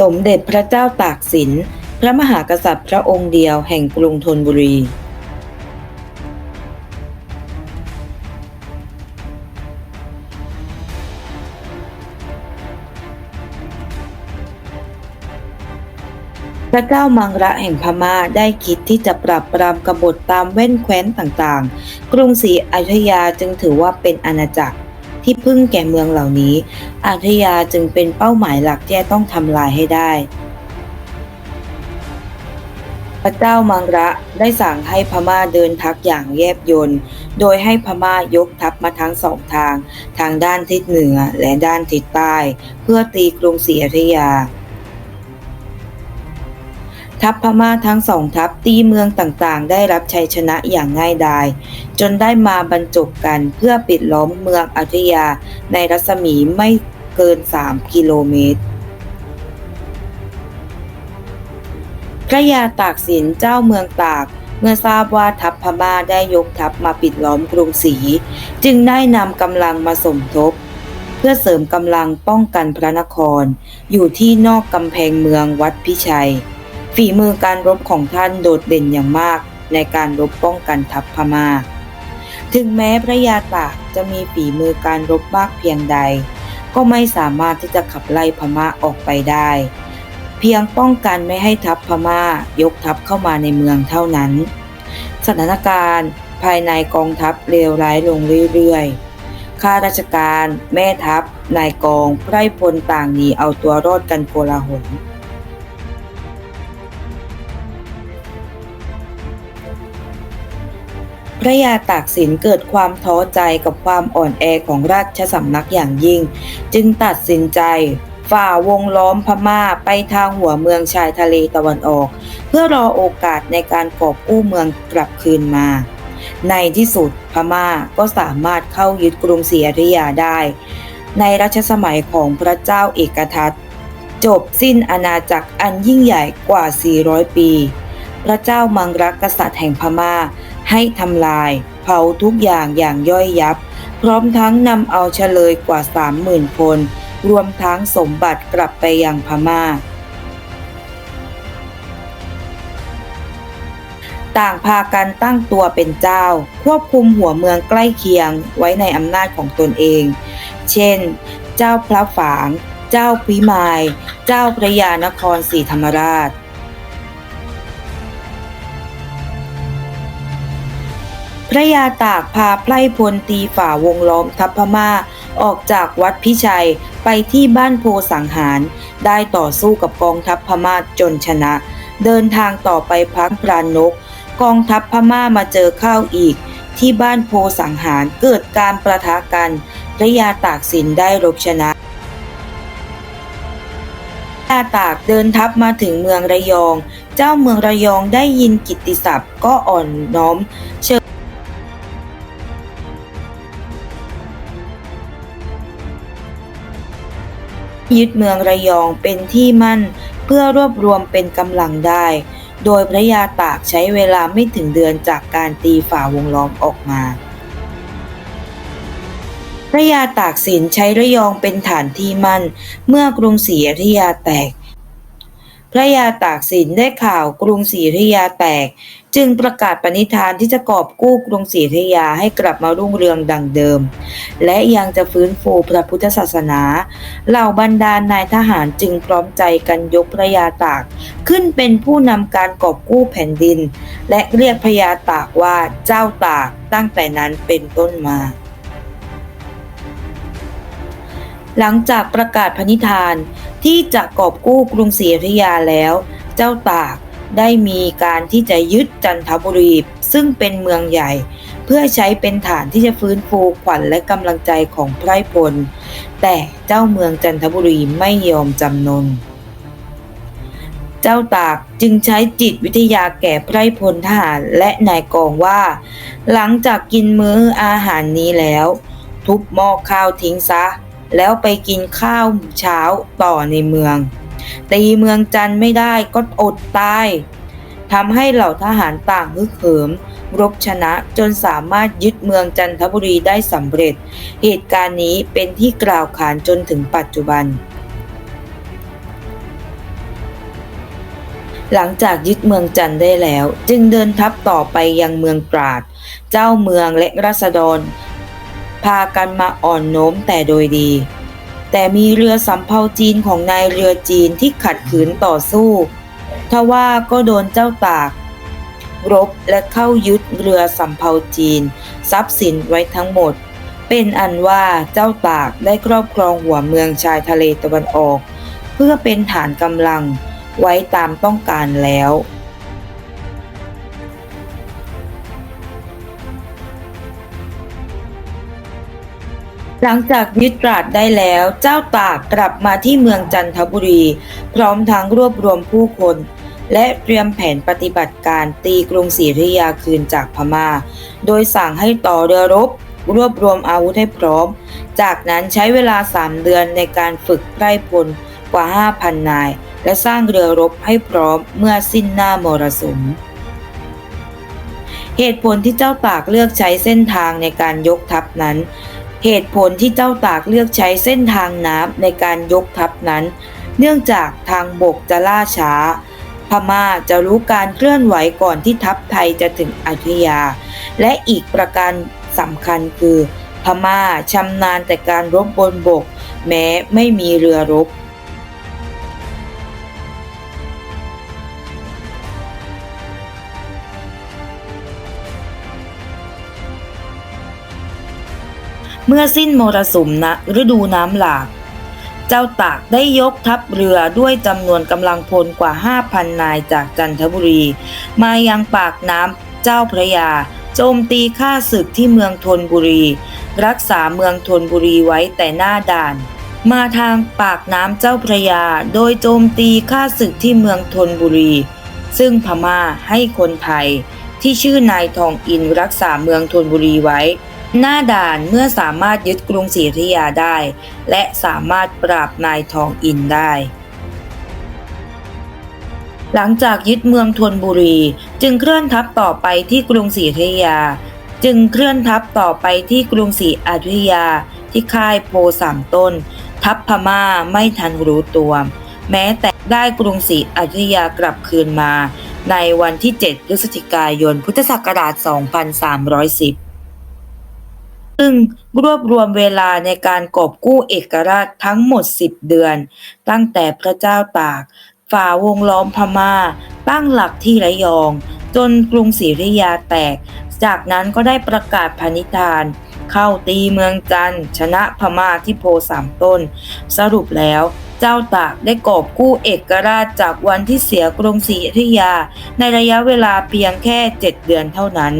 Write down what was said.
สมเด็จพระเจ้าตากสิน พระมหากษัตริย์พระองค์เดียวแห่งกรุงธนบุรี พระเจ้ามังระแห่งพม่าได้คิดที่จะปรับปรามกบฏตามแว่นแคว้นต่างๆ กรุงศรีอยุธยาจึงถือว่าเป็นอาณาจักร ที่พึ่งแก่เมืองเหล่านี้ อาทยาจึงเป็นเป้าหมายหลักที่ต้องทำลายให้ได้ พระเจ้ามังระได้สั่งให้พม่าเดินทัพอย่างแยบยลโดยให้พม่ายกทัพมาทั้งสองทาง ทางด้านทิศเหนือและด้านทิศใต้ เพื่อตีกรุงศรีอยุธยา ทัพพม่าทั้งสองทัพตีเมืองต่างๆ ได้รับชัยชนะอย่างง่ายดาย จนได้มาบรรจบกันเพื่อปิดล้อมเมืองอยุธยาในรัศมีไม่เกิน 3 กิโลเมตร พระยาตากสินเจ้าเมืองตากเมื่อทราบว่าทัพพม่าได้ยกทัพมาปิดล้อมกรุงศรีจึงได้นำกำลังมาสมทบ เพื่อเสริมกำลังป้องกันพระนคร อยู่ที่นอกกำแพงเมืองวัดพิชัย ฝีมือการรบของท่านโดดเด่นอย่างมากในการรบป้องกันทัพพมา่า ถึงแม้พระยาตากจะมีฝีมือการรบมากเพียงใด ก็ไม่สามารถที่จะขับไล่พม่าออกไปได้ เพียงป้องกันไม่ให้ทัพพม่ายกทัพเข้ามาในเมืองเท่านั้น สถานการณ์ภายในกองทัพเลวร้ายลงเรื่อยๆ ข้าราชการ แม่ทัพ นายกองไพร่พลต่างหนีเอาตัวรอดกันโกลาหล พระยาตากสินเกิดความท้อใจกับความอ่อนแอของราชสำนักอย่างยิ่ง จึงตัดสินใจ ฝ่าวงล้อมพม่าไปทางหัวเมืองชายทะเลตะวันออก เพื่อรอโอกาสในการกอบกู้เมืองกลับคืนมา ในที่สุดพม่าก็สามารถเข้ายึดกรุงศรีอยุธยาได้ ในรัชสมัยของพระเจ้าเอกทัตจบสิ้นอาณาจักรอันยิ่งใหญ่กว่า 400 ปี พระเจ้ามังรักกษัตริย์แห่งพม่า ให้ทำลาย เผาทุกอย่างอย่างย่อยยับ พร้อมทั้งนำเอาเฉลยกว่า 30,000 คน รวมทั้งสมบัติกลับไปยังพม่า ต่างพากันตั้งตัวเป็นเจ้า ควบคุมหัวเมืองใกล้เคียงไว้ในอำนาจของตนเอง เช่น เจ้าพระฝาง เจ้าพิมาย เจ้าพระยานครศรีธรรมราช ระยาตากพาไพร่พลตีฝ่าวงล้อมทัพพม่า ออกจากวัดพิชัยไปที่บ้านโพสังหาร ได้ต่อสู้กับกองทัพพม่าจนชนะ เดินทางต่อไปพักพรานนก กองทัพพม่ามาเจอเข้าอีก ที่บ้านโพสังหารเกิดการประทะกันพระยาตากสินได้รบชนะพระยาตากเดินทัพมาถึงเมืองระยอง เจ้าเมืองระยองได้ยินกิตติศัพท์ก็อ่อนน้อมเชิญ ยึดเมืองระยองเป็นที่มั่น เพื่อรวบรวมเป็นกำลังได้ โดยพระยาตากใช้เวลาไม่ถึงเดือนจากการตีฝ่าวงล้อมออกมา พระยาตากสินใช้ระยองเป็นฐานที่มั่น เมื่อกรุงศรีอยุธยาแตก พระยาตากสินได้ข่าวกรุงศรีอยุธยาแตก จึงประกาศปณิธานที่จะกอบกู้กรุงศรีอยุธยาให้กลับมารุ่งเรืองดังเดิม และยังจะฟื้นฟูพระพุทธศาสนา เหล่าบรรดานายทหารจึงพร้อมใจกันยกพระยาตาก ขึ้นเป็นผู้นำการกอบกู้แผ่นดิน และเรียกพระยาตากว่าเจ้าตากตั้งแต่นั้นเป็นต้นมาหลังจากประกาศพนิธาน ที่จะกอบกู้กรุงศรีอยุธยาแล้ว เจ้าตากได้มีการที่จะยึดจันทบุรี ซึ่งเป็นเมืองใหญ่ เพื่อใช้เป็นฐานที่จะฟื้นฟูขวัญและกำลังใจของไพร่พล แต่เจ้าเมืองจันทบุรีไม่ยอมจำนน เจ้าตากจึงใช้จิตวิทยาแก่ไพร่พลทหารและนายกองว่า หลังจากกินมื้ออาหารนี้แล้ว ทุบหม้อข้าวทิ้งซะ แล้วไปกินข้าวเช้าต่อในเมือง ตีเมืองจันไม่ได้ก็อดตายทำให้เหล่าทหารต่างฮึกเหิม รบชนะจนสามารถยึดเมืองจันทบุรีได้สำเร็จ เหตุการณ์นี้เป็นที่กล่าวขานจนถึงปัจจุบัน หลังจากยึดเมืองจันได้แล้ว จึงเดินทัพต่อไปยังเมืองตราด เจ้าเมืองและราษฎร พากันมาอ่อนโน้มแต่โดยดี แต่มีเรือสำเภาจีนของนายเรือจีนที่ขัดขืนต่อสู้ทว่าก็โดนเจ้าตากรบและเข้ายึดเรือสำเภาจีน ทรัพย์สินไว้ทั้งหมด เป็นอันว่าเจ้าตากได้ครอบครองหัวเมืองชายทะเลตะวันออก เพื่อเป็นฐานกำลังไว้ตามต้องการแล้ว หลังจากยึดตราดได้แล้ว เจ้าตากกลับมาที่เมืองจันทบุรี พร้อมทั้งรวบรวมผู้คน และเตรียมแผนปฏิบัติการตีกรุงศรีอยุธยาคืนจากพมา่า โดยสั่งให้ต่อเรือรบ รวบรวมอาวุธให้พร้อม จากนั้นใช้เวลา 3 เดือนในการฝึกไพร่พลกว่า 5,000 นาย และสร้างเรือรบให้พร้อมเมื่อสิ้นหน้ามรสุมเหตุผลที่เจ้าตากเลือกใช้เส้นทางในการยกทัพนั้น เหตุผลที่เจ้าตากเลือกใช้เส้นทางน้ำในการยกทัพนั้น เนื่องจากทางบกจะล่าช้า พม่าจะรู้การเคลื่อนไหวก่อนที่ทัพไทยจะถึงอยุธยา และอีกประการสำคัญคือ พม่าชำนาญแต่การรบบนบก แม้ไม่มีเรือรบ เมื่อสิ้นมรสุมณฤดูน้ำหลาก เจ้าตากได้ยกทัพเรือด้วยจำนวนกำลังพลกว่า 5,000 นายจากจันทบุรี มายังปากน้ำเจ้าพระยา โจมตีข้าศึกที่เมืองธนบุรี รักษาเมืองธนบุรีไว้แต่หน้าด่าน มาทางปากน้ำเจ้าพระยา โดยโจมตีข้าศึกที่เมืองธนบุรี ซึ่งพม่าให้คนไทยที่ชื่อนายทองอินรักษาเมืองธนบุรีไว้ หน้าด่านเมื่อสามารถยึดกรุงศรีอยุธยาได้ และสามารถปราบนายทองอินได้ หลังจากยึดเมืองธนบุรี จึงเคลื่อนทัพต่อไปที่กรุงศรีอยุธยา จึงเคลื่อนทัพต่อไปที่กรุงศรีอยุธยาที่ค่ายโพสามต้น ทัพพม่าไม่ทันรู้ตัว แม้แต่ได้กรุงศรีอยุธยากลับคืนมา ในวันที่ 7 พฤศจิกายน พุทธศักราช 2310 ซึ่งรวบรวมเวลาในการกอบกู้เอกราชทั้งหมด 10 เดือน ตั้งแต่พระเจ้าตาก ฝ่าวงล้อมพม่า ตั้งหลักที่ระยอง จนกรุงศรีอยุธยาแตก จากนั้นก็ได้ประกาศพนิธาน เข้าตีเมืองจันทร์ชนะพม่าที่โพสามต้น สรุปแล้วเจ้าตากได้กอบกู้เอกราชจากวันที่เสียกรุงศรีอยุธยา ในระยะเวลาเพียงแค่ 7 เดือนเท่านั้น